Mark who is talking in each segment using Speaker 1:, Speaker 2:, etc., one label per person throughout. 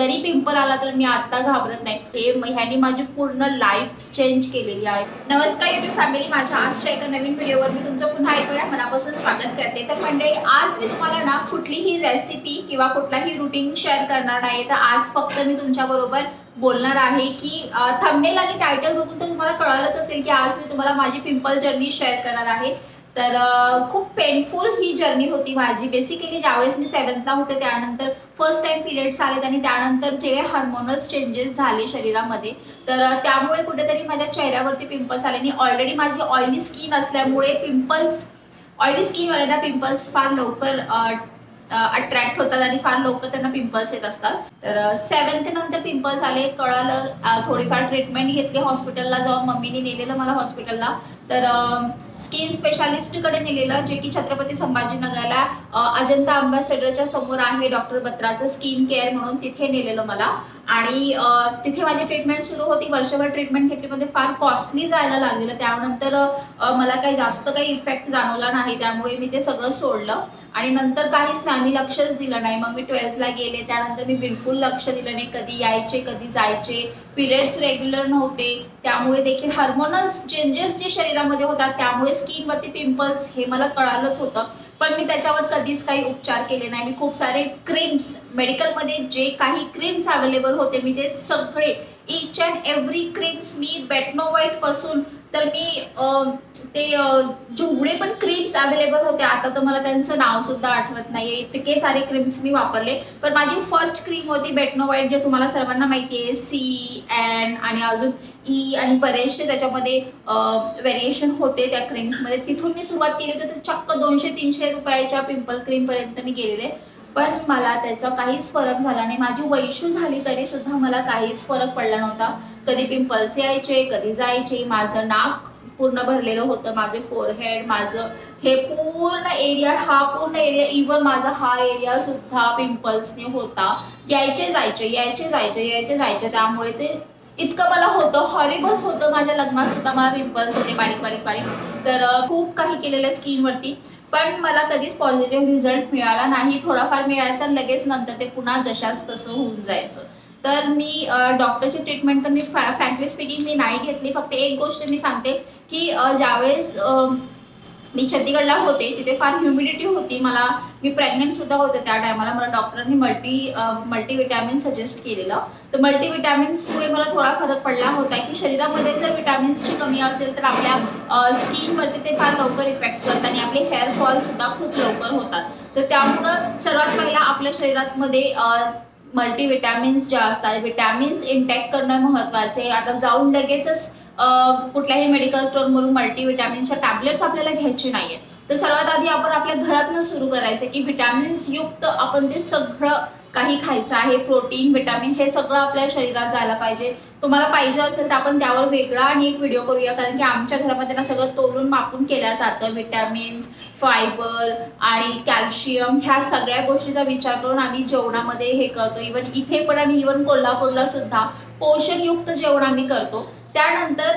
Speaker 1: जरी पिंपल आला तर मी आता घाबरत नाही. हे म- ह्यानी माझी पूर्ण लाईफ चेंज केलेली आहे. नमस्कार युट्यूब फॅमिली माझ्या आजच्या एका नवीन व्हिडिओवर मी तुमचं पुन्हा एक वेळा मनापासून स्वागत करते. तर मंडळी आज मी तुम्हाला ना कुठलीही रेसिपी किंवा कुठलाही रुटीन शेअर करणार नाही तर आज फक्त मी तुमच्याबरोबर बोलणार आहे की थंबनेल आणि टायटल बघून तर तुम्हाला कळालंच असेल की आज मी तुम्हाला माझी पिंपल जर्नी शेअर करणार आहे. तर खूप पेनफुल ही जर्नी होती माझी. बेसिकली ज्यावेळेस मी सेवन्थला होते त्यानंतर फर्स्ट टाइम पिरियड्स आलेत आणि त्यानंतर जे हार्मोनल्स चेंजेस झाले शरीरामध्ये तर त्यामुळे कुठेतरी माझ्या चेहऱ्यावरती पिंपल्स आले. आणि ऑलरेडी माझी ऑइली स्किन असल्यामुळे पिंपल्स ऑइली स्किनवाल्यांना पिंपल्स फार लवकर अट्रॅक्ट होतात आणि फार लोक त्यांना पिंपल्स येत असतात. तर सेवन्थ नंतर पिंपल्स आले कळालं थोडीफार ट्रीटमेंट घेतली हॉस्पिटलला जाऊन मम्मीने नेलेलं मला हॉस्पिटलला तर स्किन स्पेशालिस्टकडे नेलेलं जे की छत्रपती संभाजीनगरला अजंता अंबॅसेडरच्या समोर आहे डॉक्टर बत्राचं स्किन केअर म्हणून तिथे नेलेलं मला. आणि तिथे माझी ट्रीटमेंट सुरू होती. वर्षभर ट्रीटमेंट घेतली मध्ये फार कॉस्टली जायला लागलेलं. त्यानंतर मला काही जास्त काही इफेक्ट जाणवला नाही. त्यामुळे मी ते सगळं सोडलं. आणि नंतर काहीच नाही. मी लक्षच दिलं नाही. मग मी ट्वेल्थला गेले. त्यानंतर मी बिलकुल लक्ष दिलं नाही. कधी यायचे कधी जायचे. पिरियड्स रेग्युलर नव्हते. त्यामुळे देखील हार्मोनल्स चेंजेस जे शरीरामध्ये होतात त्यामुळे स्किनवरती पिंपल्स हे मला कळालंच होतं. पण मी त्याच्यावर कधीच काही उपचार केले नाही. मी खूप सारे क्रीम्स मेडिकलमध्ये जे काही क्रीम्स अवेलेबल होते मी ते सगळे इच अँड एव्हरी क्रीम्स मी बेटनो व्हाईटपासून तर मी ते जेवढे पण क्रीम्स अवेलेबल होते आता तर मला त्यांचं नाव सुद्धा आठवत नाहीये. इतके सारे क्रीम्स मी वापरले. पण माझी फर्स्ट क्रीम होती बेटनो व्हाईट जे तुम्हाला सर्वांना माहिती आहे सी अँड आणि अजून ई आणि बरेचसे त्याच्यामध्ये व्हेरिएशन होते त्या क्रीम्समध्ये तिथून मी सुरुवात केली होती तर चक्क दोनशे तीनशे रुपयाच्या पिंपल क्रीमपर्यंत मी गेलेले. पण मला त्याचा काहीच फरक झाला नाही. माझी वैशू झाली तरी सुद्धा मला काहीच फरक पडला नव्हता. कधी पिंपल्स यायचे कधी जायचे. माझं नाक पूर्ण भरलेलं होतं. माझे फोरहेड माझं हे पूर्ण एरिया हा पूर्ण एरिया इवन माझा हा एरिया सुद्धा पिंपल्सने होता. यायचे जायचे यायचे जायचे यायचे जायचे. त्यामुळे ते इतकं मला होतं. हॉरिबल होतं माझ्या लग्नात सुद्धा. मला पिंपल्स होते बारीक बारीक बारीक. तर खूप काही केलेलं स्किनवरती पण मला कधीच पॉझिटिव्ह रिझल्ट मिळाला नाही. थोडाफार मिळायचा आणि लगेच नंतर ते पुन्हा जशाच तसं होऊन जायचं. तर मी डॉक्टरची ट्रीटमेंट तर मी फ्रँकली स्पीकिंग मी नाही घेतली. फक्त एक गोष्ट मी सांगते की ज्यावेळेस मी चंदीगडला होते तिथे फार ह्युमिडिटी होती. मला मी प्रेग्नेंट सुद्धा होते त्या टायमाला मला डॉक्टरांनी मल्टी मल्टीविटॅमिन सजेस्ट केलेलं. तर मल्टीविटॅमिन्समुळे मला थोडा फरक पडला होता. की शरीरामध्ये जर विटॅमिन्सची कमी असेल तर आपल्या स्किनवरती ते फार लवकर इफेक्ट करतात आणि आपले हेअर फॉल सुद्धा खूप लवकर होतात. तर त्यामुळं सर्वात पहिला आपल्या शरीरामध्ये मल्टीविटॅमिन्स ज्या असतात विटॅमिन्स इंटॅक्ट करणं महत्त्वाचे आता जाऊन लगेचच कुठल्याही मेडिकल स्टोअरवरून मल्टीविटॅमिन्सच्या टॅबलेट्स आपल्याला घ्यायचे नाही तर सर्वात आधी आपण आपल्या घरातनं सुरू करायचं की विटॅमिन्स युक्त आपण ते सगळं काही खायचं आहे. प्रोटीन विटॅमिन हे सगळं आपल्या शरीरात जायला पाहिजे. तुम्हाला पाहिजे असेल तर आपण त्यावर वेगळा आणि एक व्हिडिओ करूया. कारण की आमच्या घरामध्ये ना सगळं तोलून मापून केलं जातं. व्हिटॅमिन्स फायबर आणि कॅल्शियम ह्या सगळ्या गोष्टीचा विचार करून आम्ही जेवणामध्ये हे करतो. इवन इथे पण आम्ही इवन कोल्हापूरला सुद्धा पोषणयुक्त जेवण आम्ही करतो. त्यानंतर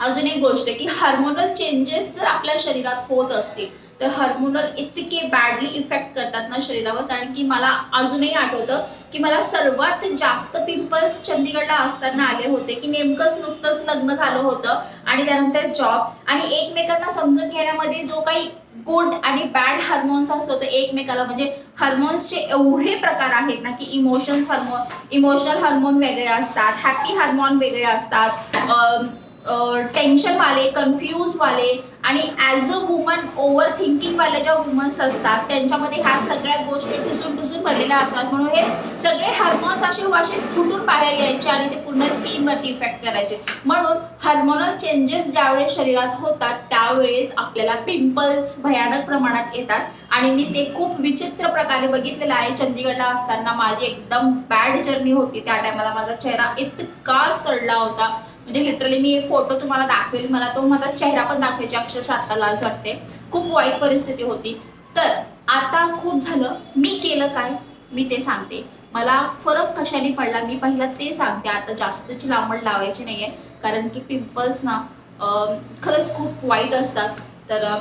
Speaker 1: अजून एक गोष्ट आहे की हार्मोनल चेंजेस जर आपल्या शरीरात होत असतील तर हार्मोनल इतके बॅडली इफेक्ट करतात ना शरीरावर कारण की मला अजूनही आठवतं की मला सर्वात जास्त पिंपल्स चंदीगडला असताना आले होते की नेमकंच नुकतंच लग्न झालं होतं आणि त्यानंतर जॉब आणि एकमेकांना समजून घेण्यामध्ये जो काही गुड आणि बॅड हार्मोन्स असतो तर एकमेकाला म्हणजे हार्मोन्सचे एवढे प्रकार आहेत ना की इमोशन्स हार्मोन इमोशनल हार्मोन वेगळे असतात हॅपी हार्मोन वेगळे असतात टेन्शन वाले कन्फ्यूज वाले आणि as a woman over thinking वाले ज्या वुमन्स असतात त्यांच्यामध्ये ह्या सगळ्या गोष्टी ठुसून ठुसून भरलेल्या असतात. म्हणून हे सगळे हार्मोन्स असे हो असे फुटून बाहेर यायचे आणि ते पूर्ण स्किनवरती इफेक्ट करायचे. म्हणून हार्मोनल चेंजेस ज्यावेळेस शरीरात होतात त्यावेळेस आपल्याला पिंपल्स भयानक प्रमाणात येतात. आणि मी ते खूप विचित्र प्रकारे बघितलेलं आहे. चंदीगडला असताना माझी एकदम बॅड जर्नी होती. त्या टायमाला माझा चेहरा इतका सडला होता. म्हणजे लिटरली मी एक फोटो तुम्हाला दाखवेल. मला तो माझा चेहरा पण दाखवायची अक्षरशः आता लाज वाटते. खूप वाईट परिस्थिती होती. तर आता खूप झालं. मी केलं काय? मी ते सांगते. मला फरक कशाने पडला? मी पहिला ते सांगते. आता जास्तची लांबड लावायची नाही आहे कारण की पिंपल्स ना खरंच खूप वाईट असतात. तर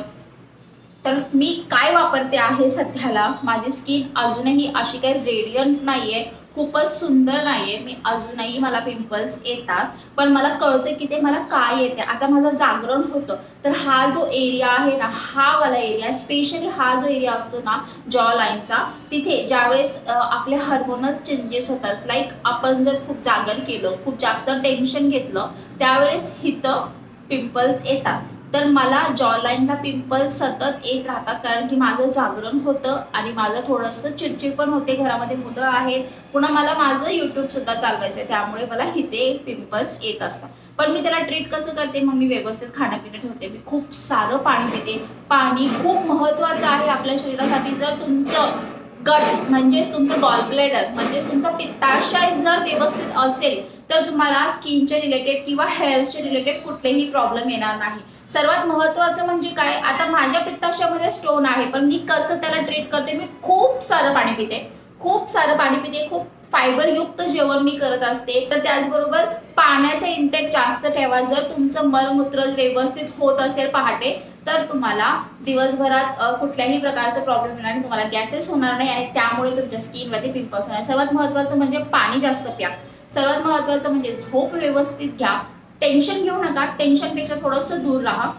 Speaker 1: तर मी काय वापरते आहे सध्याला? माझी स्किन अजूनही अशी काही रेडियंट नाहीये. खूपच सुंदर नाहीये. मी अजूनही मला पिंपल्स येतात पण मला कळतं की ते मला काय येते. आता माझं जागरण होतं. तर हा जो एरिया आहे ना हा वाला एरिया स्पेशली हा जो एरिया असतो ना जॉ लाईनचा तिथे ज्यावेळेस आपले हार्मोनल्स चेंजेस होतात लाईक आपण जर खूप जागर केलं खूप जास्त टेन्शन घेतलं त्यावेळेस हिथं पिंपल्स येतात. तर मला जॉलाईनला पिंपल पिंपल्स सतत येत राहतात कारण की माझं जागरण होतं आणि माझं थोडंसं चिडचिड पण होते. घरामध्ये मुलं आहेत. पुन्हा मला माझं यूट्यूबसुद्धा चालवायचं आहे त्यामुळे मला हिथे पिंपल्स येत असतात. पण मी त्याला ट्रीट कसं करते? मग मी व्यवस्थित खाणं पिणं ठेवते. मी खूप सारं पाणी पिते. पाणी खूप महत्त्वाचं आहे आपल्या शरीरासाठी. जर तुमचं गट म्हणजेच तुमचं गॉलब्लेडर म्हणजेच तुमचा पित्ताशय जर व्यवस्थित असेल तर तुम्हाला स्किनचे रिलेटेड किंवा हेअरचे रिलेटेड कुठलेही प्रॉब्लेम येणार नाही. सर्वात महत्त्वाचं म्हणजे काय? आता माझ्या पित्ताशामध्ये स्टोन आहे पण मी कसं त्याला ट्रीट करते? मी खूप सारं पाणी पिते. खूप सारं पाणी पिते. खूप फायबरयुक्त जेवण मी करत असते. तर त्याचबरोबर पाण्याचा इंटेक जास्त ठेवा. जर तुमचं मलमूत्र व्यवस्थित होत असेल पहाटे तर तुम्हाला दिवसभरात कुठल्याही प्रकारचा प्रॉब्लेम येणार नाही. तुम्हाला गॅसेस होणार नाही आणि त्यामुळे तुमच्या स्किनवरती पिंपल्स होणार सर्वात महत्त्वाचं म्हणजे पाणी जास्त प्या. सर्वात महत्त्वाचं म्हणजे झोप व्यवस्थित घ्या. टेन्शन घेऊ नका. टेन्शनपेक्षा थोडंसं दूर राहा.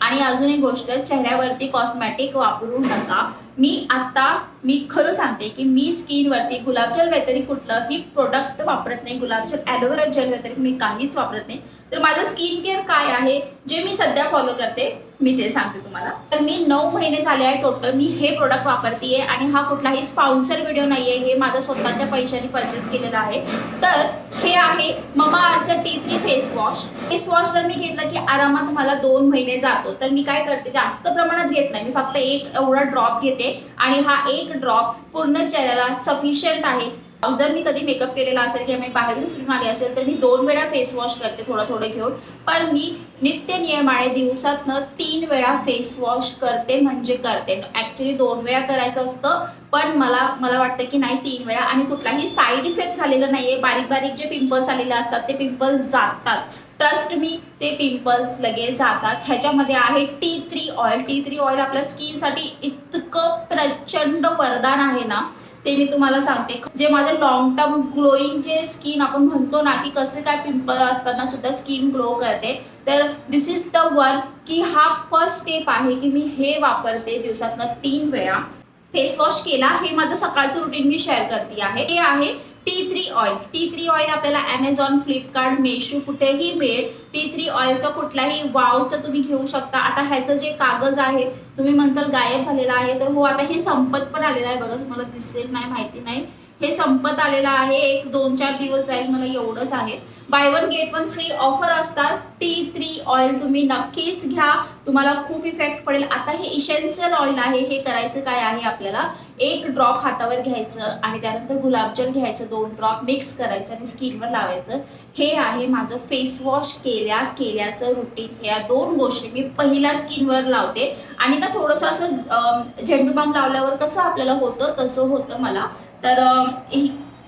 Speaker 1: आणि अजून एक गोष्ट चेहऱ्यावरती कॉस्मॅटिक वापरू नका. मी आत्ता मी खरं सांगते की मी स्किनवरती गुलाबजल व्यतिरिक्त कुठलंही प्रोडक्ट वापरत नाही. गुलाबजल ॲलोवेरा जेल व्यतिरिक्त मी काहीच वापरत नाही. तर माझं स्किन केअर काय आहे? जे मी सध्या फॉलो करते मी ते सांगते तुम्हाला. तर मी नऊ महिने झाले आहे टोटल मी हे प्रोडक्ट वापरतेय आणि हा कुठलाही स्पॉन्सर व्हिडिओ नाहीये. हे माझं स्वतःच्या पैशाने परचेस केलेला आहे. तर हे आहे ममा आर्थचं tea tree face wash face wash जर मी घेतलं की आरामात मला दोन महिने जातो. तर मी काय करते जास्त प्रमाणात घेत नाही. मी फक्त एक एवढा ड्रॉप घेते आणि हा एक ड्रॉप पूर्ण चेहऱ्याला सफिशियंट आहे. जर मी कधी मेकअप केलेला असेल किंवा मी बाहेरून फिरून आली असेल तर मी दोन वेळा फेस वॉश करते थोडं थोडं घेऊन. पण मी नित्य नियमाने दिवसातनं तीन वेळा फेस वॉश करते म्हणजे करते. ॲक्च्युली दोन वेळा करायचं असतं पण मला मला वाटतं की नाही तीन वेळा. आणि कुठलाही साईड इफेक्ट झालेला नाहीये. बारीक बारीक जे पिंपल्स आलेले असतात ते पिंपल्स जातात. ट्रस्ट मी ते पिंपल्स लगेच जातात. ह्याच्यामध्ये आहे tea tree oil tea tree oil आपल्या स्किनसाठी इतकं प्रचंड वरदान आहे ना. ते मी तुम्हाला सांगते. जे माझं लॉंग टर्म ग्लोईंग जे स्किन आपण म्हणतो ना की कसे काय पिंपल असताना सुद्धा स्किन ग्लो करते. तर दिस इज द वन की हा फर्स्ट स्टेप आहे की मी हे वापरते दिवसातनं तीन वेळा. फेस वॉश केला हे माझं सकाळचं रुटीन मी शेअर करते आहे. हे आहे tea tree oil tea tree oil आपल्याला ॲमेझॉन फ्लिपकार्ट मेशो कुठेही मिळेल. टी थ्री ऑइलचं कुठलाही वावचं तुम्ही घेऊ शकता. आता ह्याचं जे कागज आहे तुम्ही म्हणसाल गायब झालेला आहे तर हो आता हे संपत पण आलेलं आहे. बघा तुम्हाला दिसेल नाही माहिती नाही. हे संपत आलेलं आहे. एक दोन चार दिवस जाईल मला एवढंच आहे. Buy one get one free offer असतात. टी थ्री ऑइल तुम्ही नक्कीच घ्या. तुम्हाला खूप इफेक्ट पडेल. आता हे इसेन्शियल ऑइल आहे. हे करायचं काय आहे आपल्याला? एक ड्रॉप हातावर घ्यायचं आणि त्यानंतर गुलाबजल घ्यायचं दोन ड्रॉप मिक्स करायचं आणि स्किनवर लावायचं. हे आहे माझं फेस वॉश केल्या केल्याचं रुटीन ह्या दोन गोष्टी मी पहिल्या स्किनवर लावते. आणि ना थोडंसं असं झेंडू बाम लावल्यावर कसं आपल्याला होतं तसं होतं मला. तर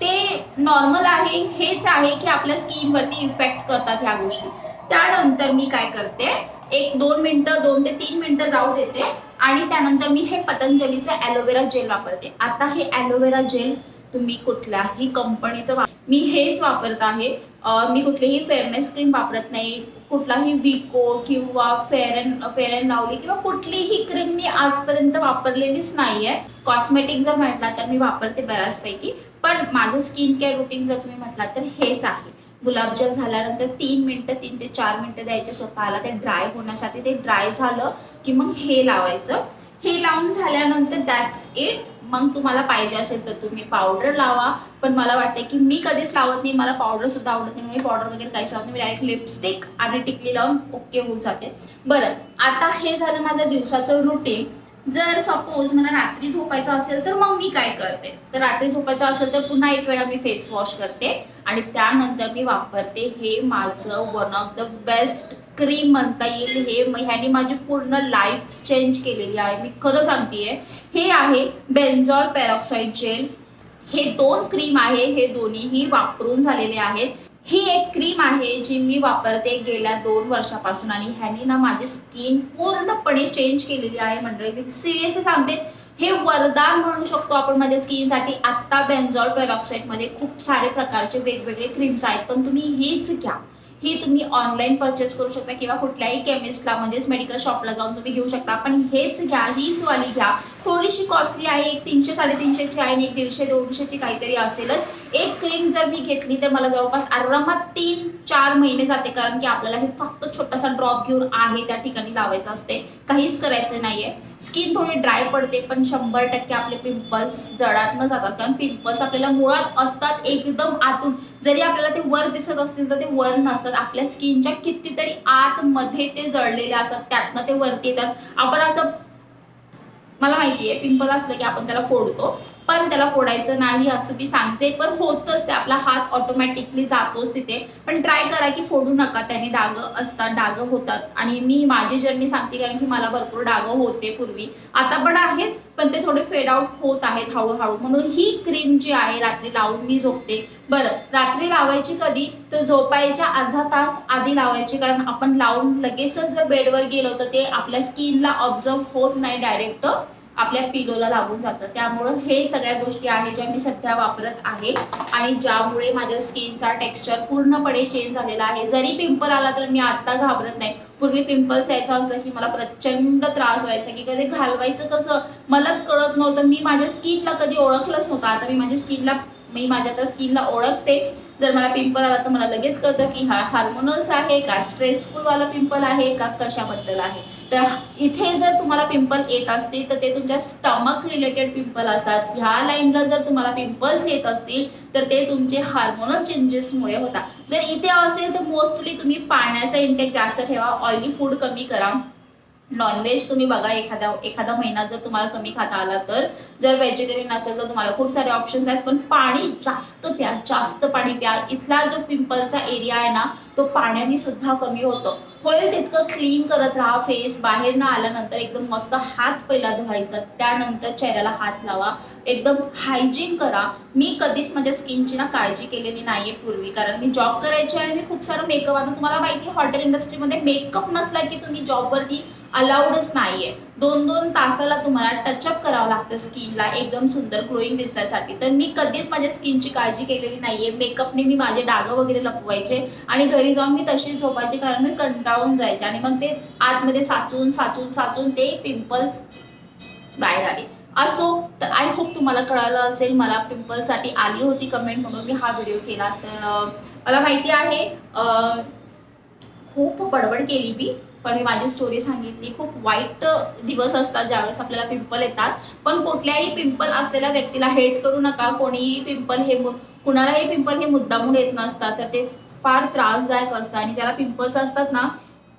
Speaker 1: ते नॉर्मल आहे हेच आहे की आपल्या स्किनवरती इफेक्ट करतात ह्या गोष्टी. त्यानंतर मी काय करते एक दोन मिनटं दोन ते तीन मिनटं जाऊ देते. आणि त्यानंतर मी हे पतंजलीचं ॲलोवेरा जेल वापरते. आता हे ॲलोवेरा जेल तुम्ही कुठल्याही कंपनीचं वा मी हेच वापरत आहे. मी कुठलीही फेअरनेस क्रीम वापरत नाही. कुठलाही विको किंवा फेअर अँड फेअर अँड लावली किंवा कुठलीही क्रीम मी आजपर्यंत वापरलेलीच नाही आहे कॉस्मेटिक जर म्हटला तर मी वापरते बऱ्याचपैकी. पण माझं स्किन केअर रुटीन जर तुम्ही म्हटला तर हेच आहे. गुलाबजल झाल्यानंतर तीन मिनटं तीन ते चार मिनटं द्यायचे स्वतःला. ते ड्राय होण्यासाठी ते ड्राय झालं की मग हे लावायचं. हे लावून झाल्यानंतर दॅट्स इट मग तुम्हाला पाहिजे असेल तर तुम्ही पावडर लावा. पण मला वाटते की मी कधीच लावत नाही. मला पावडर सुद्धा आवडत नाही. मी पावडर वगैरे काहीच लावत नाही. मी डायरेक्ट लिपस्टिक आणि टिकली लावून ओके होऊन जाते. बरं आता हे झालं माझं दिवसाचं रुटीन जर सपोज मला रात्री झोपायचं असेल तर मग मी काय करते? तर रात्री झोपायचं असेल तर पुन्हा एक वेळा मी फेस वॉश करते आणि त्यानंतर मी वापरते हे माझं one of the best cream म्हणता येईल. हे म- ह्याने माझी पूर्ण लाईफ चेंज केलेली आहे. मी खरं सांगतेय हे आहे बेन्झॉल पेरॉक्साईड जेल हे दोन क्रीम आहे. हे दोन्हीही वापरून झालेले आहेत. ही एक क्रीम आहे जी मी वापरते गेल्या दोन वर्षापासून आणि ह्याने ना माझी स्किन पूर्णपणे चेंज केलेली आहे. मंडळी मी सिरियसली सांगते हे वरदान म्हणू शकतो आपण माझ्या स्किनसाठी आत्ता बेन्झॉल पेरॉक्साईडमध्ये खूप सारे प्रकारचे वेगवेगळे क्रीम्स आहेत पण तुम्ही हीच घ्या. ही तुम्ही ऑनलाईन परचेस करू शकता किंवा कुठल्याही केमिस्टला म्हणजेच मेडिकल शॉपला जाऊन तुम्ही घेऊ शकता. पण हेच घ्या हीच वाली घ्या. थोडीशी कॉस्टली आहे एक तीनशे साडेतीनशेची आहे आणि एक दीडशे दोनशेची काहीतरी असेलच. एक क्रीम जर मी घेतली तर मला जवळपास आरामात तीन चार महिने जाते कारण की आपल्याला हे फक्त छोटासा ड्रॉप घेऊन आहे त्या ठिकाणी लावायचं असते. काहीच करायचं नाहीये. स्किन थोडी ड्राय पडते पण शंभर टक्के आपले पिंपल्स जडात न जातात. कारण पिंपल्स आपल्याला मुळात असतात एकदम आतून. जरी आपल्याला ते वर दिसत असतील तर ते वर नसतात. आपल्या स्किनच्या कितीतरी आतमध्ये ते जळलेले असतात त्यातनं ते वरती येतात. आपण असं मला माहिती आहे पिंपल असलं की आपण त्याला फोडतो. पण त्याला फोडायचं नाही असं मी सांगते. पण होतच ते आपला हात ऑटोमॅटिकली जातोच तिथे. पण ट्राय करा की फोडू नका त्याने. डाग असतात डाग होतात. आणि मी माझी जर्नी सांगते कारण की मला भरपूर डाग होते पूर्वी. आता पण आहेत पण ते थोडे फेड आउट होत आहेत हळूहळू. म्हणून ही क्रीम जी आहे रात्री लावून मी झोपते. बरं रात्री लावायची कधी? तर झोपायच्या अर्धा तास आधी लावायची. कारण आपण लावून लगेचच जर बेडवर गेलो तर ते आपल्या स्किनला ऑब्झर्व होत नाही डायरेक्ट आपल्या पिलोला लागून जातं. त्यामुळं हे सगळ्या गोष्टी आहेत ज्या मी सध्या वापरत आहे. आणि ज्यामुळे माझ्या स्किनचा टेक्स्चर पूर्णपणे चेंज झालेला आहे. जरी पिंपल आला तर मी आत्ता घाबरत नाही. पूर्वी पिंपल्स यायचं असलं की मला प्रचंड त्रास व्हायचा की कधी घालवायचं कसं? मलाच कळत नव्हतं. मी माझ्या स्किनला कधी ओळखलंच नव्हतं. आता मी माझ्या स्किनला मी माझ्या त्या स्किनला ओळखते. जर मला पिंपल आला तर मला लगेच कळतं की हा हार्मोनल्स आहे का स्ट्रेसफुल वाला पिंपल आहे का कशाबद्दल आहे. तर इथे जर तुम्हाला पिंपल येत असतील तर ते तुमच्या स्टमक रिलेटेड पिंपल असतात. ह्या लाईनला जर तुम्हाला पिंपल्स येत असतील तर ते तुमचे हार्मोनल चेंजेसमुळे होतात. जर इथे असेल तर मोस्टली तुम्ही पाण्याचा इंटेक जास्त ठेवा ऑइली फूड कमी करा. नॉनव्हेज तुम्ही बघा एखाद्या एखादा महिना जर तुम्हाला कमी खाता आला तर जर व्हेजिटेरियन असेल तर तुम्हाला खूप सारे ऑप्शन्स आहेत पण पाणी जास्त प्या जास्त पाणी प्या. इथला जो पिंपलचा एरिया आहे ना तो पाण्याने सुद्धा कमी होतो. होईल तितकं क्लीन करत राहा फेस बाहेर ना आल्यानंतर एकदम मस्त हात पहिला धुवायचा त्यानंतर चेहऱ्याला हात लावा. एकदम हायजीन करा. मी कधीच माझ्या स्किनची ना काळजी केलेली नाहीये पूर्वी कारण मी जॉब करायची आणि मी खूप सारं मेकअप आता तुम्हाला माहिती आहे हॉटेल इंडस्ट्रीमध्ये मेकअप नसला की तुम्ही जॉबवरती अलाउडच नाहीये. दोन दोन तासाला तुम्हाला टचअप करावं लागतं स्किनला एकदम सुंदर ग्लोईंग दिसण्यासाठी तर मी कधीच माझ्या स्किनची काळजी केलेली नाहीये. मेकअपने मी माझे डाग वगैरे लपवायचे आणि घरी जाऊन मी तशीच झोपायची कारण मी कंटाळून जायचे आणि मग ते आतमध्ये साचून साचून साचून ते पिंपल्स बाहेर आले. असो तर आय होप तुम्हाला कळालं असेल मला पिंपलसाठी आली होती कमेंट म्हणून मी हा व्हिडिओ केला. तर मला माहिती आहे खूप बडबड केली मी. पण मी माझी स्टोरी सांगितली. खूप वाईट दिवस असतात ज्यावेळेस आपल्याला पिंपल येतात. पण कुठल्याही पिंपल असलेल्या व्यक्तीला हेट करू नका. कोणीही पिंपल हे कुणालाही पिंपल हे मुद्दामून येत नसतात. तर ते फार त्रासदायक असतं. आणि ज्याला पिंपल्स असतात ना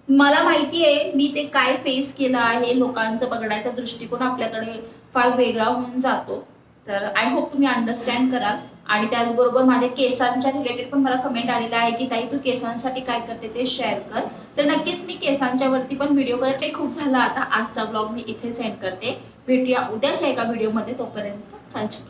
Speaker 1: मला माहिती आहे मी ते काय फेस केलं आहे लोकांचं बघण्याचा दृष्टिकोन आपल्याकडे फार वेगळा होऊन जातो. तर आय होप तुम्ही अंडरस्टँड कराल. आणि त्याचबरोबर माझ्या केसांच्या रिलेटेड पण मला कमेंट आलेला आहे की ताई तू केसांसाठी काय करते ते शेअर कर. तर नक्कीच मी केसांच्या वरती पण व्हिडिओ करत ते खूप झाला आता आजचा ब्लॉग मी इथे सेंड करते. भेटूया उद्याच्या एका व्हिडिओमध्ये तोपर्यंत काळजी